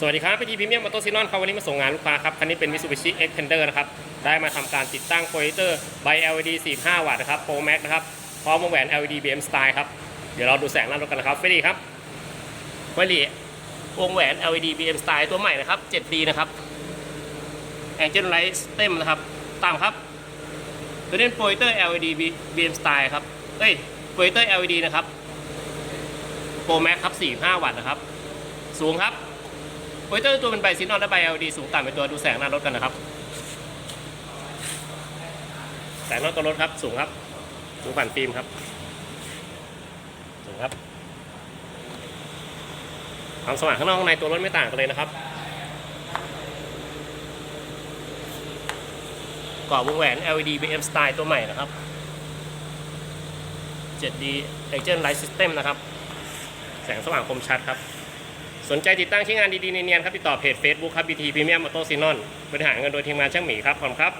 สวัสดีครับพี่ทีพรีเมียมมอเตซีนอนครับวันนี้มาส่งงานลูกค้าครับ คันนี้เป็น Mitsubishi Xpander นะครับ ได้มาทำการติดตั้งโปรเจคเตอร์ใบ LED 45 วัตต์นะครับ Pro Max นะครับ พร้อมวงแหวน LED BM Style ครับ เดี๋ยวเราดูแสงหน้ารถกันนะครับเฟรดีครับเฟรดีวงแหวน LED BM Style ตัวใหม่นะครับ 7D นะครับ Angel Light Stem นะครับตามครับ ตัวนี้เป็นโปรเจคเตอร์ LED BM Style ครับเอ้ยโปรเจคเตอร์ LED นะครับ Pro Max ครับ 45 วัตต์นะครับ สูงครับ โปรเจคเตอร์ตัวเป็นใบซินอนและใบ LED สูงต่ำเป็นตัวดูแสงหน้ารถกันนะครับ แสงหน้าตัวรถครับ สูงครับ สูงผ่านฟิล์มครับ สูงครับ ความสว่างข้างนอกข้างในตัวรถไม่ต่างกันเลยนะครับกรอบวงแหวน LED BM Style ตัวใหม่นะครับ 7D Agent Light System นะครับ แสงสว่างคมชัดครับ สนใจติดตั้งชิ้นงานดีๆเนียนๆครับ ติดต่อเพจ Facebook ครับ BT Premium Auto Sinon บริหารเงินโดยทีมงานช่างหมีครับขอบคุณครับ